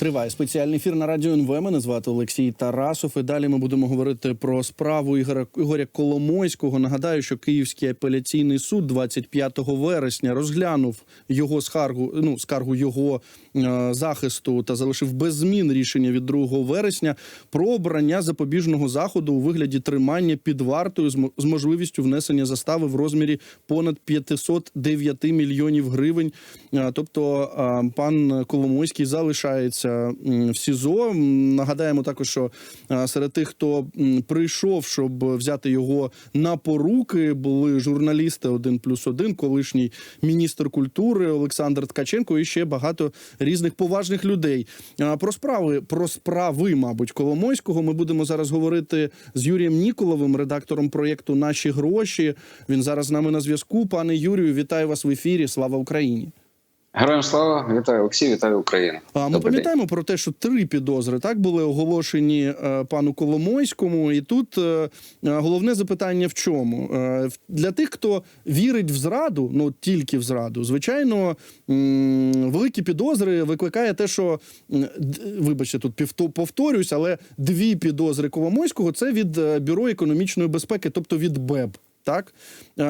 Триває спеціальний ефір на радіо НВ. Мене звати Олексій Тарасов. І далі ми будемо говорити про справу Ігоря, Ігоря Коломойського. Нагадаю, що Київський апеляційний суд 25 вересня розглянув його скаргу, ну скаргу його е, захисту та залишив без змін рішення від 2 вересня про обрання запобіжного заходу у вигляді тримання під вартою з можливістю внесення застави в розмірі понад 509 мільйонів гривень. Е, Тобто е, пан Коломойський залишається м, в СІЗО. Нагадаємо також, що е, серед тих, хто прийшов, щоб взяти його на поруки, були журналісти 1 плюс 1, колишній міністр культури Олександр Ткаченко і ще багато різних поважних людей. Е, Про справи, про справи, мабуть, Коломойського ми будемо зараз говорити з Юрієм Ніколовим, редактором проєкту Наші гроші. Він зараз з нами на зв'язку. Пане Юрію, вітаю вас в ефірі. Слава Україні! Героям слава, вітаю Олексій, вітаю Україну. А ми Добрий пам'ятаємо про те, що три підозри так були оголошені е, пану Коломойському, і тут е, е, головне запитання в чому Е, для тих, хто вірить в зраду, ну тільки в зраду, звичайно, м, великі підозри викликає те, що вибачте, тут повторюсь, але дві підозри Коломойського це від бюро економічної безпеки, тобто від БЕБ. Так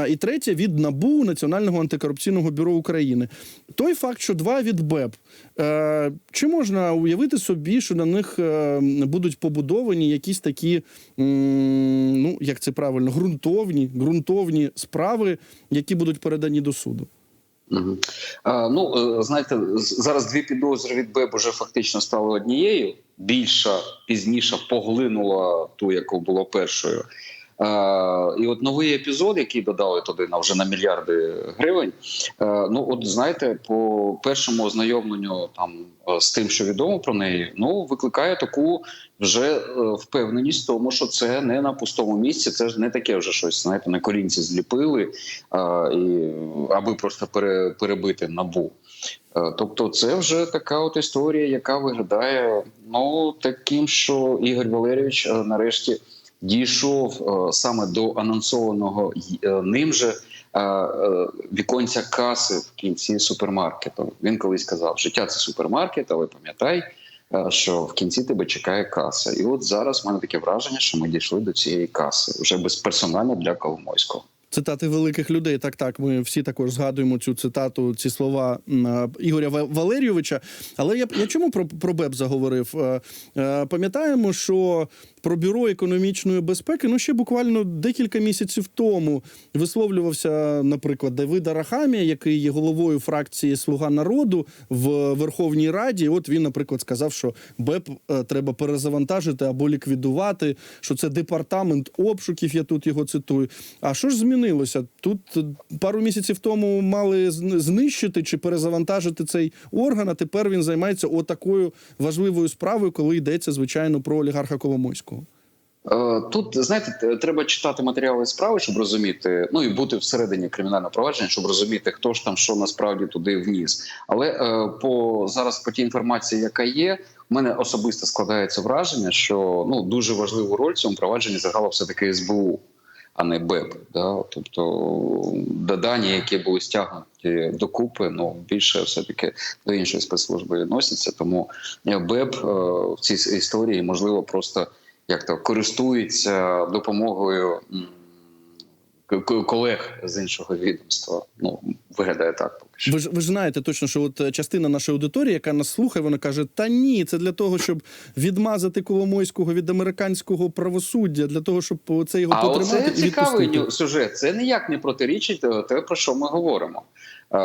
і третє від НАБУ Національного антикорупційного бюро України. Той факт, що два від БЕП. Е, чи можна уявити собі, що на них е, будуть побудовані якісь такі, ну як це правильно, ґрунтовні, ґрунтовні справи, які будуть передані до суду? А, ну е, знаєте, зараз дві підозри від БЕБ уже фактично стали однією. Більша пізніше поглинула ту, яку було першою. А, і от новий епізод, який додали туди на вже на мільярди гривень. е, ну, от знаєте, по першому ознайомленню там е, з тим, що відомо про неї, ну викликає таку вже е, впевненість тому, що це не на пустому місці, це ж не таке вже щось, знаєте, на колінці зліпили, і, аби просто перебити набу. Е, Тобто, це вже така от історія, яка виглядає ну таким, що Ігор Валерійович е, нарешті дійшов е, саме до анонсованого е, ним же е, віконця каси в кінці супермаркету. Він колись казав, життя це супермаркет, але пам'ятай. Що в кінці тебе чекає каса, і от зараз в мене таке враження, що ми дійшли до цієї каси вже безперсонально для Коломойського. Цитати великих людей. Так, так. Ми всі також згадуємо цю цитату, ці слова е, Ігоря Валерійовича. Але я, я чому про, про БЕП заговорив? Е, е, Пам'ятаємо, що про бюро економічної безпеки ну ще буквально декілька місяців тому висловлювався, наприклад, Давид Арахамія, який є головою фракції Слуга народу в Верховній Раді. От він, наприклад, сказав, що БЕП треба перезавантажити або ліквідувати, що це департамент обшуків. Я тут його цитую. А що ж змінилося? Тут е, пару місяців тому мали знищити чи перезавантажити цей орган. А тепер він займається отакою важливою справою, коли йдеться звичайно про олігарха Коломойського. Е, Тут знаєте, треба читати матеріали справи, щоб розуміти, ну і бути всередині кримінального провадження, щоб розуміти, хто ж там що насправді туди вніс. Але е, по зараз по тій інформації, яка є, у мене особисто складається враження, що ну дуже важливу роль в цьому провадженні заграло все таки СБУ, а не БЕП. Да? Тобто додання, які були стягнуті докупи, ну більше все таки до іншої спецслужби відносяться. Тому е, БЕП е, в цій історії можливо просто як то користується допомогою колег з іншого відомства. Ну виглядає так поки що. Ви ж ви ж знаєте точно, що от е, частина нашої аудиторії, яка нас слухає, вона каже: Та ні, це для того, щоб відмазати Коломойського від американського правосуддя, для того, щоб це його А потримати оце цікавий сюжет. Це ніяк не протирічить е, те, про що ми говоримо. Е,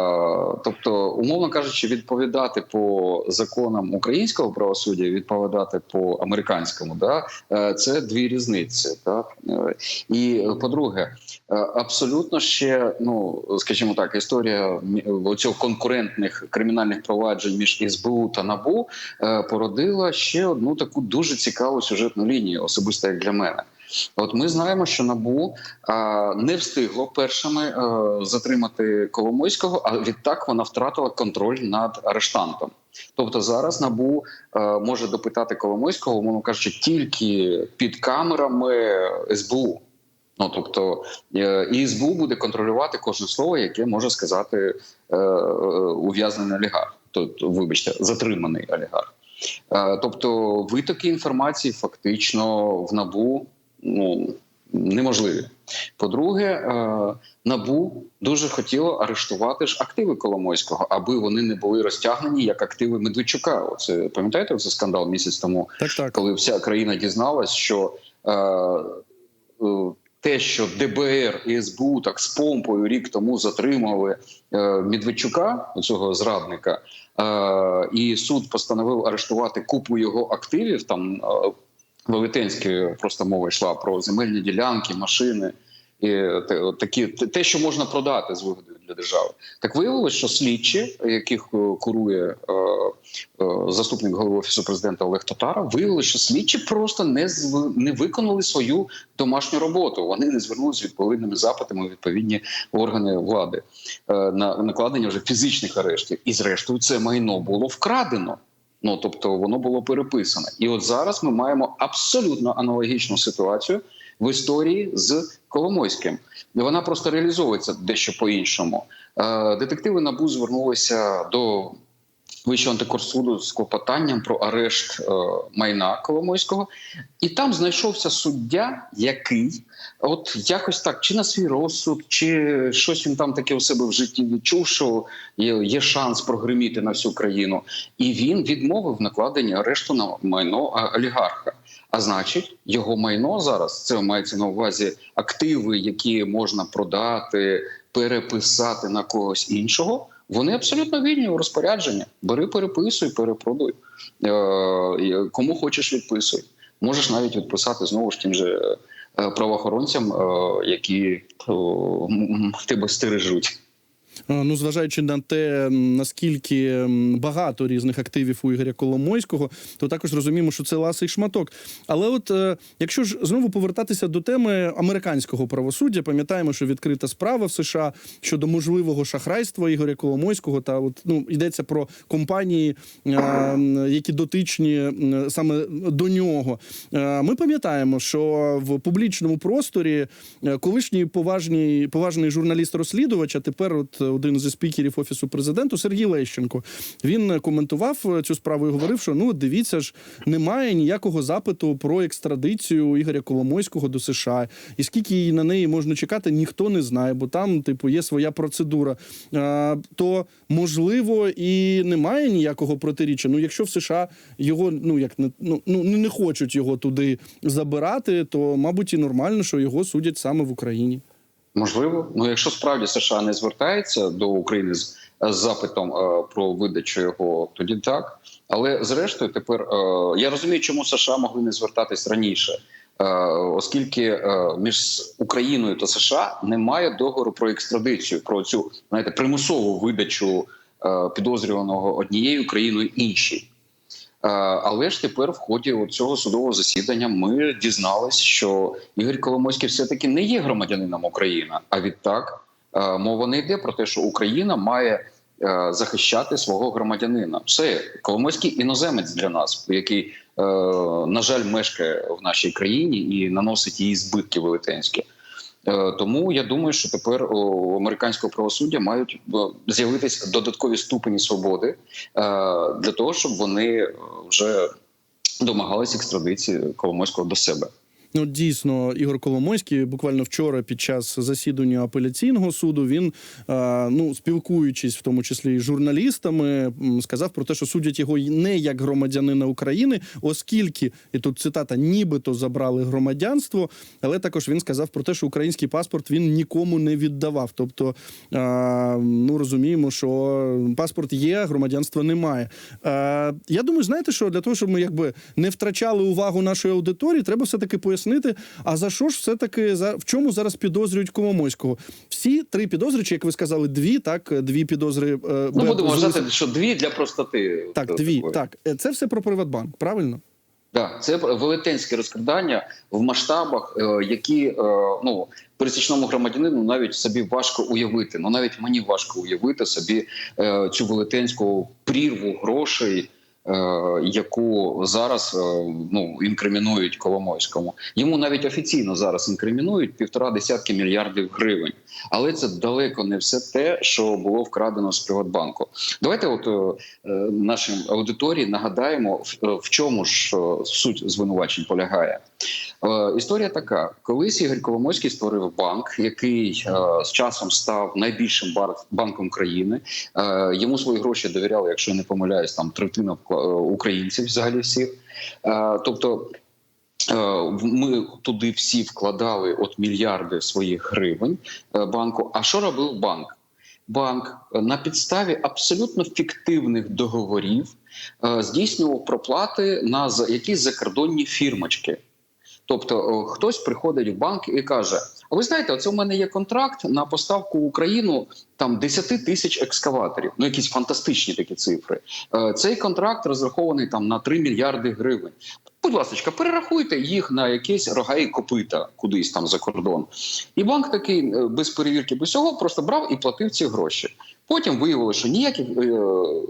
тобто, умовно кажучи, відповідати по законам українського правосуддя, відповідати по американському, да, е, це дві різниці. Так? Е, І по-друге, абсолютно ще, ну скажімо так, історія оцього конкурентних кримінальних проваджень між СБУ та НАБУ породила ще одну таку дуже цікаву сюжетну лінію, особисто як для мене. От ми знаємо, що набу а, не встигло першими а, затримати Коломойського, а відтак вона втратила контроль над арештантом. Тобто зараз набу а, може допитати Коломойського, умовно кажучи, тільки під камерами СБУ. Ну тобто е, і СБУ буде контролювати кожне слово, яке може сказати е, е, ув'язнений олігарх, тобто, вибачте, затриманий олігарх. Е, тобто, витоки інформації фактично в набу ну неможливі. По-друге, е, набу дуже хотіло арештувати ж активи Коломойського, аби вони не були розтягнені як активи Медведчука. Оце пам'ятаєте це скандал місяць тому, Так, так. коли вся країна дізналась, що е, е, те, що ДБР і СБУ так з помпою рік тому затримали е, Медведчука, цього зрадника, е, і суд постановив арештувати купу його активів. Там е, велетенські просто мова йшла про земельні ділянки, машини. І такі те, що можна продати з вигодою для держави, так виявилось, що слідчі, яких е, курує е, е, заступник голови офісу президента Олег Татаров, виявилось, що слідчі просто не зв... не виконали свою домашню роботу. Вони не звернулися відповідними запитами у відповідні органи влади е, на накладення вже фізичних арештів. І зрештою це майно було вкрадено. Ну тобто воно було переписане, і от зараз ми маємо абсолютно аналогічну ситуацію в історії з Коломойським. Вона просто реалізовується дещо по-іншому. Е, Детективи набу звернулися до Вищого антикорсуду з клопотанням про арешт е, майна Коломойського, і там знайшовся суддя, який от якось так, чи на свій розсуд, чи щось він там таке у себе в житті відчув, що є, є шанс прогриміти на всю країну, і він відмовив накладенні арешту на майно олігарха. А значить, його майно зараз це мається на увазі активи, які можна продати, переписати на когось іншого. Вони абсолютно вільні у розпорядженні. Бери, переписуй, перепродуй. Е, Кому хочеш відписуй. Можеш навіть відписати знову ж тим же е, правоохоронцям, е, які тебе стережуть. Ну, зважаючи на те, наскільки багато різних активів у Ігоря Коломойського, то також розуміємо, що це ласий шматок. Але от е, якщо ж знову повертатися до теми американського правосуддя, пам'ятаємо, що відкрита справа в США щодо можливого шахрайства Ігоря Коломойського, та от ну йдеться про компанії, е, які дотичні саме до нього. Е, Ми пам'ятаємо, що в публічному просторі колишній поважний, поважний журналіст-розслідувач, а тепер от один зі спікерів офісу президенту Сергій Лещенко. Він коментував е, цю справу і говорив, що ну дивіться ж, немає ніякого запиту про екстрадицію Ігоря Коломойського до США. І скільки її на неї можна чекати, ніхто не знає, бо там, типу, є своя процедура. А, то можливо і немає ніякого протиріччя. Ну, якщо в США його ну як не ну, ну не хочуть його туди забирати, то мабуть і нормально, що його судять саме в Україні. Можливо, ну якщо справді США не звертається до України з, запитом е, про видачу його, тоді так. Але зрештою, тепер е, я розумію, чому США могли не звертатись раніше, е, оскільки між Україною та США немає договору про екстрадицію, про цю знаєте, примусову видачу підозрюваного однією країною іншій. Е, Але ж тепер в ході цього судового засідання ми дізналися, що Ігор Коломойський все-таки не є громадянином України. А відтак е, мова не йде про те, що Україна має е, захищати свого громадянина. Все Коломойський іноземець для нас, який, на жаль, мешкає в нашій країні і наносить їй збитки велетенські. Е, Тому я думаю, що тепер у американського правосуддя мають з'явитись з'явитися додаткові ступені свободи е, для того, щоб вони е, вже домагалися екстрадиції Коломойського до себе. Ну, дійсно, Ігор Коломойський буквально вчора під час засідання апеляційного суду він, ну спілкуючись в тому числі з журналістами, сказав про те, що судять його не як громадянина України, оскільки і тут цитата, нібито забрали громадянство, але також він сказав про те, що український паспорт він нікому не віддавав. Тобто, ну розуміємо, що паспорт є, громадянства немає. Я думаю, знаєте, що для того, щоб ми якби не втрачали увагу нашої аудиторії, треба все таки пояснити. А за що ж все таки за в чому зараз підозрюють Коломойського? Всі три підозрюючі, як ви сказали, дві так, дві підозри. е, Ну б- будемо вважати, що дві для простоти. Так, Е, дві. такої. Так, Е, це все про Приватбанк, правильно? Так, це велетенське розкрадання в масштабах, які ну пересічному громадянину навіть собі важко уявити. Ну навіть мені важко уявити собі цю велетенську прірву грошей. Е, яку зараз е, ну інкримінують Коломойському. Йому навіть офіційно зараз інкримінують півтора десятки мільярдів гривень. Але це далеко не все те, що було вкрадено з Приватбанку. Давайте, от е, нашим аудиторії нагадаємо, в, чому ж суть звинувачень полягає. Е, Історія така: колись Ігор Коломойський створив банк, який е, з часом став найбільшим банком країни. Е, Йому свої гроші довіряли, якщо я не помиляюсь, там третина українців взагалі всіх. Тобто. Ми туди всі вкладали от мільярди своїх гривень банку. А що робив банк? Банк на підставі абсолютно фіктивних договорів здійснював проплати на якісь закордонні фірмочки. Тобто хтось приходить в банк і каже: А ви знаєте, оце у мене є контракт на поставку в Україну там 10 тисяч екскаваторів. Ну якісь фантастичні такі цифри. Е, Цей контракт розрахований там на 3 мільярди гривень. Будь ласка, перерахуйте їх на якісь рога і копита кудись там за кордон. І банк такий е, без перевірки, без цього просто брав і платив ці гроші. Потім виявилося, що ніяких е,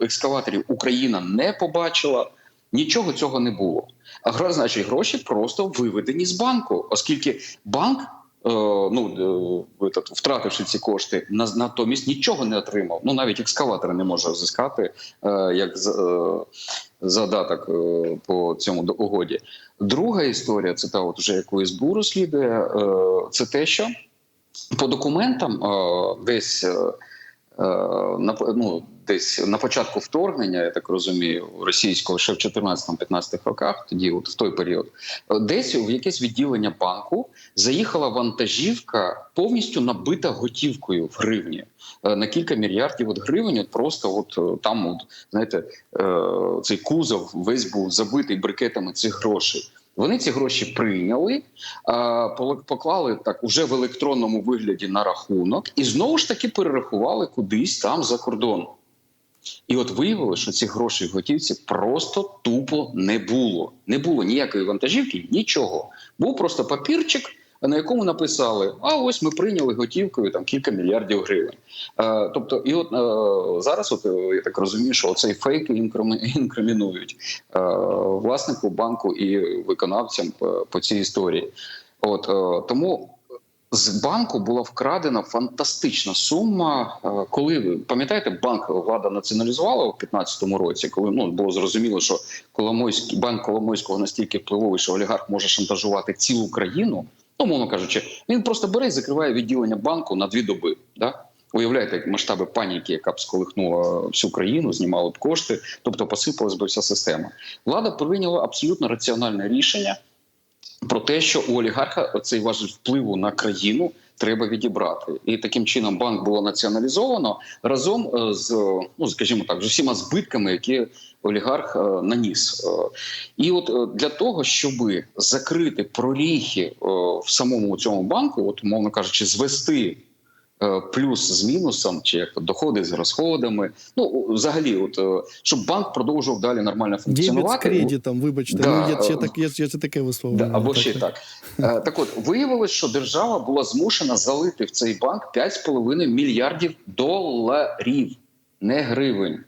екскаваторів Україна не побачила, нічого цього не було. А значить, гроші просто виведені з банку, оскільки банк, е, ну е, втративши ці кошти, натомість нічого не отримав. Ну навіть екскаватор не може взискати е, як задаток по цьому угоді. Друга історія, це та от уже яку СБУ розслідує, це те, що по документам е, на п- ну, десь на початку вторгнення, я так розумію, російського ще в 14-15 роках, тоді, от в той період, е, десь в якесь відділення банку заїхала вантажівка, повністю набита готівкою в гривні е, на кілька мільярдів от гривень. От просто от е, там, от знаєте, е, цей кузов весь був забитий брикетами цих грошей. Вони ці гроші прийняли, поклали так уже в електронному вигляді на рахунок, і знову ж таки перерахували кудись там за кордон. І от виявили, що цих грошей в готівці просто тупо не було. Не було ніякої вантажівки, нічого. Був просто папірчик, на якому написали: А ось ми прийняли готівкою там кілька мільярдів гривень. Е, тобто, і от е, зараз, от е, я так розумію, що цей фейк інкримінують власнику банку і виконавцям по, цій історії. От тому. З банку була вкрадена фантастична сума. Коли ви пам'ятаєте, банк влада націоналізувала у 2015 році, коли ну було зрозуміло, що Коломойський банк Коломойського настільки впливовий, що олігарх може шантажувати цілу країну. Ну, мовно кажучи, він просто бере і закриває відділення банку на дві доби. Да? Уявляєте масштаби паніки, яка б сколихнула всю країну, знімала б кошти, тобто посипалась би вся система. Влада прийняла абсолютно раціональне рішення про те, що у олігарха цей важить впливу на країну треба відібрати, і таким чином банк було націоналізовано разом е, з ну скажімо так, з усіма збитками, які олігарх е, наніс. Е, І от для того, щоб закрити проріхи в самому цьому банку, от мовно кажучи, звести. Е, Плюс з мінусом, чи як доходи з розходами. Ну взагалі, от е, щоб банк продовжував далі нормально Дебіт з функціонувати. кредитом, вибачте, Да, ну є ще е, так, є, є це таке висловлення. Да, або ще так. Е, Так от виявилось, що держава була змушена залити в цей банк 5,5 мільярдів доларів, не гривень.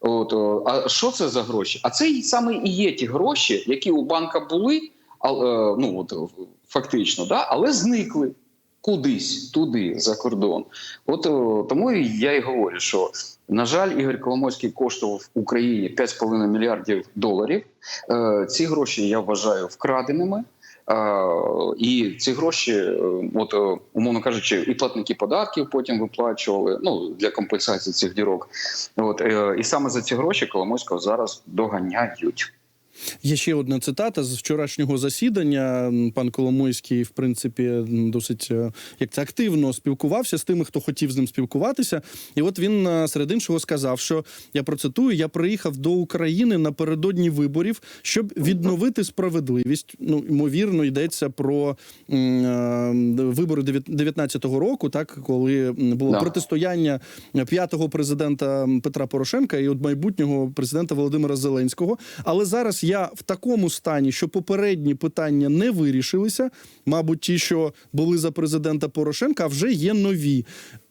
От, а що це за гроші? А це саме і є ті гроші, які у банка були, а, ну от фактично, да, але зникли кудись туди за кордон. От тому я і говорю, що на жаль, Ігор Коломойський коштував Україні 5,5 мільярдів доларів. Е, Ці гроші я вважаю вкраденими. Е, І ці гроші, е, от е, умовно кажучи, і платники податків потім виплачували ну для компенсації цих дірок. От е, і саме за ці гроші Коломойського зараз доганяють. Є ще одна цитата з вчорашнього засідання. Пан Коломойський, в принципі, досить е, як це активно спілкувався з тими, хто хотів з ним спілкуватися. І от він е, серед іншого сказав, що я процитую: я приїхав до України напередодні виборів, щоб відновити справедливість. Ну ймовірно, йдеться про м, е, вибори 19-го року, так коли було Да. протистояння п'ятого президента Петра Порошенка і от майбутнього президента Володимира Зеленського. Але зараз я в такому стані, що попередні питання не вирішилися. Мабуть, ті, що були за президента Порошенка, а вже є нові.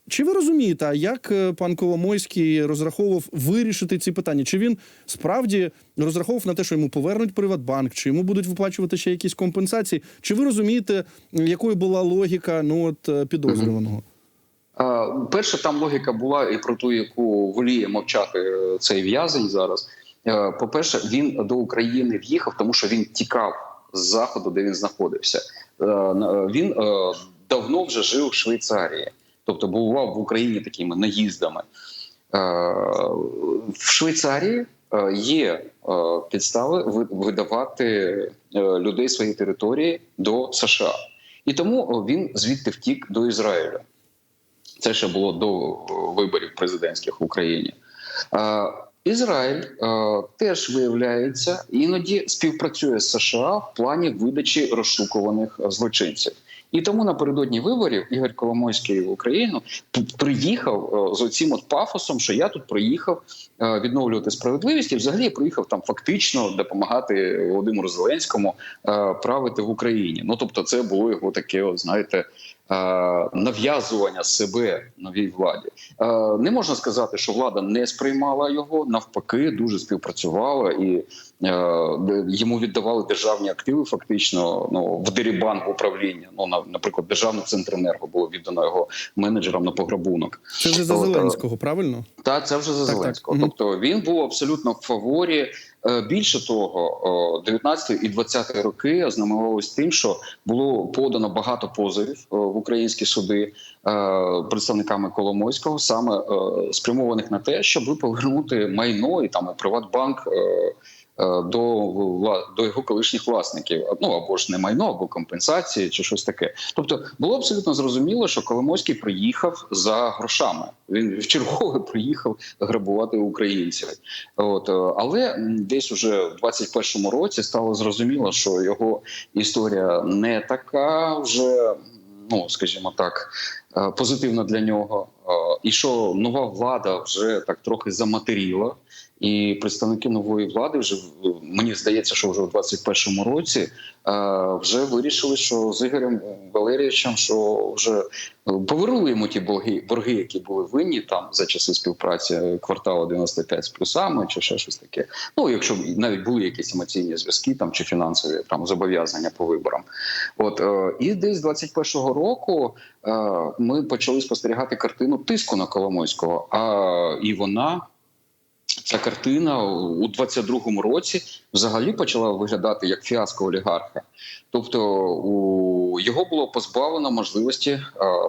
Чи ви розумієте, як е, пан Коломойський розраховував вирішити ці питання? Чи він справді розраховував на те, що йому повернуть Приватбанк, чи йому будуть виплачувати ще якісь компенсації? Чи ви розумієте, якою була логіка ну от е, підозрюваного? А, Перше, там логіка була і про ту, яку воліє мовчати е, цей в'язень зараз. Е, По-перше, він до України в'їхав, тому що він тікав з заходу, де він знаходився. Е, Він е, давно вже жив в Швейцарії, тобто бував в Україні такими наїздами. В Швейцарії є підстави видавати людей своєї території до США, і тому він звідти втік до Ізраїля. Це ще було до виборів президентських в Україні. Ізраїль е, теж виявляється іноді співпрацює з США в плані видачі розшукуваних злочинців. І тому напередодні виборів Ігор Коломойський в Україну приїхав е, з оцим от пафосом, що я тут приїхав е, відновлювати справедливість, і взагалі приїхав там фактично допомагати Володимиру Зеленському е, правити в Україні. Ну тобто, це було його таке, от, знаєте, нав'язування себе новій владі. Не можна сказати, що влада не сприймала його, навпаки, дуже співпрацювала і йому віддавали державні активи, фактично ну в дерибан в управління. Ну на- наприклад, державний центр енерго було віддано його менеджерам на пограбунок. Це вже за е, Зеленського, правильно? Та це вже за Так, Зеленського. так. Тобто він був абсолютно в фаворі. Е, Більше того, о, 19 і 20 роки ознаменувалися тим, що було подано багато позовів в українські суди е, представниками Коломойського, саме е, спрямованих на те, щоб повернути майно і там Приватбанк. Е, До до його колишніх власників, ну або ж не майно, або компенсації, чи щось таке. Тобто було абсолютно зрозуміло, що Коломойський приїхав за грошами. Він в чергове приїхав грабувати українців. От е, але десь уже в 21-му році стало зрозуміло, що його історія не така вже, ну скажімо так, е, позитивна для нього. І що нова влада вже так трохи заматеріла. І представники нової влади вже мені здається, що вже у 21-му році е, вже вирішили, що з Ігорем Валерійовичем, що вже повернули йому ті борги, борги, які були винні там за часи співпраці кварталу 95 з плюсами, чи ще щось таке. Ну якщо навіть були якісь емоційні зв'язки там чи фінансові там зобов'язання по виборам. От е, і десь з 21-го року е, ми почали спостерігати картину тиску на Коломойського. А і вона. Ця картина у 22-му році взагалі почала виглядати як фіаско олігарха. Тобто у його було позбавлено можливості е,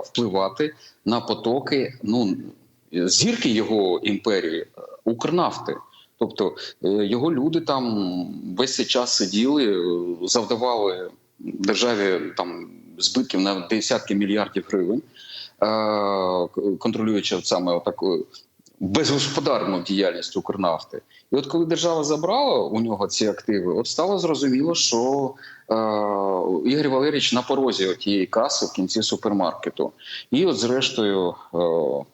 впливати на потоки ну зірки його імперії е, Укрнафти. Тобто е, його люди там весь цей час сиділи, завдавали державі там збитків на десятки мільярдів гривень, контролюючи саме таку безгосподарну діяльність Укрнафти. І от коли держава забрала у нього ці активи, от стало зрозуміло, що е, Ігор Валерійович на порозі тієї каси в кінці супермаркету. І от, зрештою, е,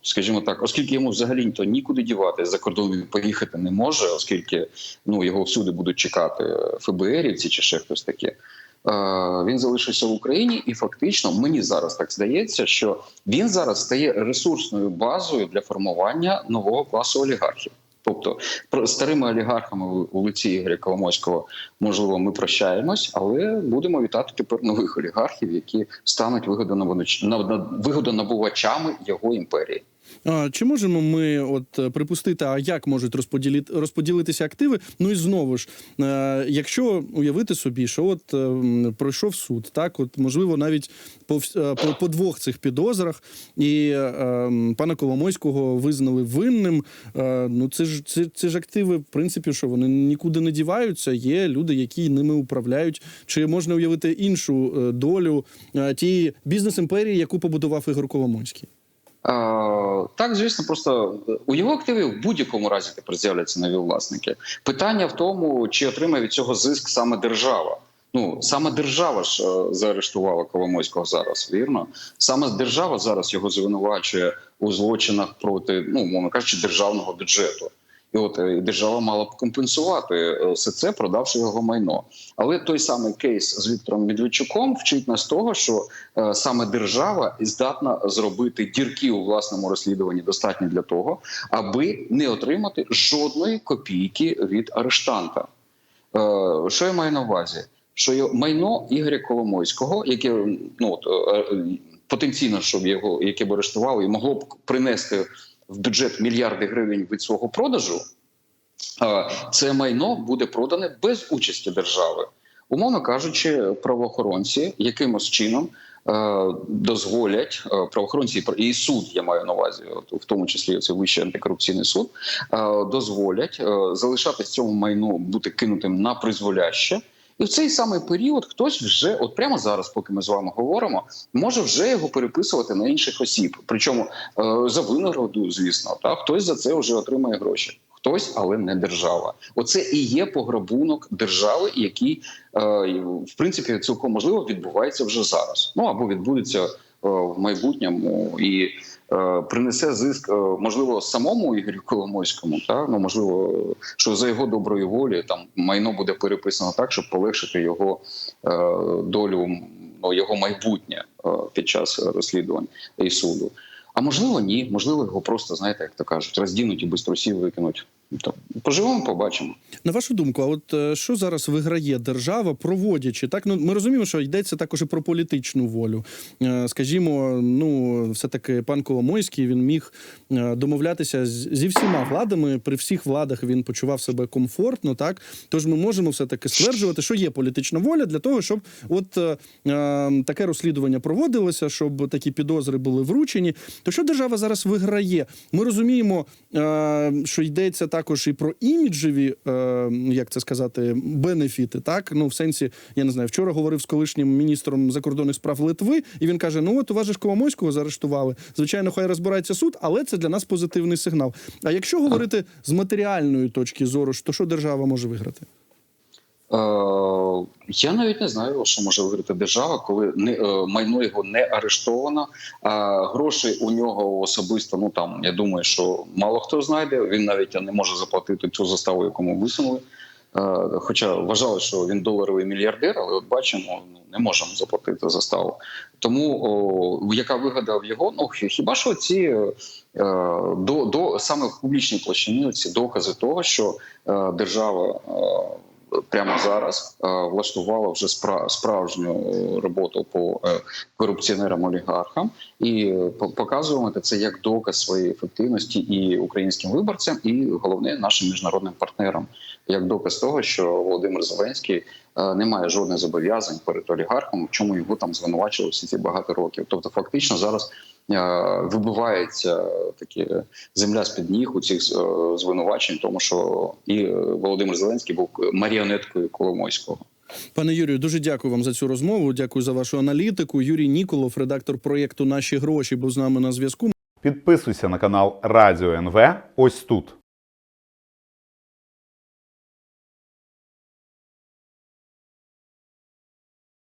скажімо так, оскільки йому взагалі то нікуди дівати за кордон він поїхати не може, оскільки ну його всюди будуть чекати ФБРівці чи ще хтось таке. Е, Він залишився в Україні, і фактично мені зараз так здається, що він зараз стає ресурсною базою для формування нового класу олігархів. Тобто старими олігархами у- лиці Ігоря Коломойського можливо ми прощаємось, але будемо вітати тепер нових олігархів, які стануть вигодонабувач- на- на- вигодонабувачами його імперії. Чи можемо ми от е, припустити, а як можуть розподілити розподілитися активи? Ну і знову ж, е, якщо уявити собі, що от е, пройшов суд, так от можливо навіть по, по, по двох цих підозрах, і е, пана Коломойського визнали винним. Е, ну це ж це, це ж активи, в принципі, що вони нікуди не діваються. Є люди, які ними управляють. Чи можна уявити іншу долю тієї бізнес імперії, яку побудував Ігор Коломойський? Так, звісно, просто у його активів в будь-якому разі тепер з'являться нові власники. Питання в тому, чи отримає від цього зиск саме держава. Ну саме держава ж е, заарештувала Коломойського зараз. Вірно, саме держава зараз його звинувачує у злочинах проти, ну мовно кажучи, державного бюджету. І от е, держава мала б компенсувати е, все це, продавши його майно. Але той самий кейс з Віктором Медведчуком вчить нас того, що е, саме держава здатна зробити дірки у власному розслідуванні достатньо для того, аби не отримати жодної копійки від арештанта. Що я маю на увазі? Що майно Ігоря Коломойського, яке ну от, потенційно, щоб його яке б арештували, і могло б принести в бюджет мільярди гривень від свого продажу, е, це майно буде продане без участі держави. Умовно кажучи, правоохоронці якимось чином е, дозволять е, правоохоронці і суд, я маю на увазі, в тому числі це вищий антикорупційний суд, дозволять залишатись цьому майну бути кинутим на призволяще. І в цей самий період хтось вже, от прямо зараз, поки ми з вами говоримо, може вже його переписувати на інших осіб. Причому е, за винагороду, звісно, та хтось за це вже отримає гроші. Хтось, але не держава. Оце і є пограбунок держави, який е, в принципі цілком можливо відбувається вже зараз. Ну або відбудеться е, в майбутньому і принесе зиск, е, можливо, самому Ігорю Коломойському, та ну можливо, що за його доброї волі там майно буде переписано так, щоб полегшити його е, долю, ну його майбутнє е, під час розслідувань і суду. А можливо, ні, можливо, його просто знаєте, як то кажуть, роздінуть і без трусів викинуть. То поживемо, побачимо. На вашу думку, а от е, що зараз виграє держава, проводячи так? Ну ми розуміємо, що йдеться також і про політичну волю. Е, Скажімо, ну все таки пан Коломойський він міг е, домовлятися зі всіма владами. При всіх владах він почував себе комфортно. Так тож ми можемо все таки стверджувати, що є політична воля для того, щоб от е, таке розслідування проводилося, щоб такі підозри були вручені. То що держава зараз виграє? Ми розуміємо, е, що йдеться також і про іміджеві, е, як це сказати, бенефіти. Так, ну в сенсі, я не знаю, вчора говорив з колишнім міністром закордонних справ Литви, і він каже: Ну от у вас же ж Коломойського заарештували. Звичайно, хай розбирається суд, але це для нас позитивний сигнал. А якщо говорити з матеріальної точки зору, то що держава може виграти? Е, я навіть не знаю, що може виграти держава, коли не е, майно його не арештовано. А грошей у нього особисто. Ну там я думаю, що мало хто знайде. Він навіть не може заплатити цю заставу, якому висунули. Е, Хоча вважали, що він доларовий мільярдер, але от бачимо, ну не можемо заплатити заставу. Тому о, яка вигода в його? Ну хіба що ці до, до саме в публічній площині ці докази того, що держава. Прямо зараз е, влаштувала вже справжню е, роботу по е, корупціонерам олігархам і по- показуємо це як доказ своєї ефективності і українським виборцям, і головне нашим міжнародним партнерам, як доказ того, що Володимир Зеленський не має жодних зобов'язань перед олігархом, в чому його там звинувачували всі ці багато років. Тобто, фактично зараз вибивається такі земля з під ніг у цих е, звинувачень, тому що і е, Володимир Зеленський був маріонеткою Коломойського. Пане Юрію, дуже дякую вам за цю розмову. Дякую за вашу аналітику. Юрій Ніколов, редактор проєкту Наші гроші, був з нами на зв'язку. Підписуйся на канал Радіо НВ ось тут.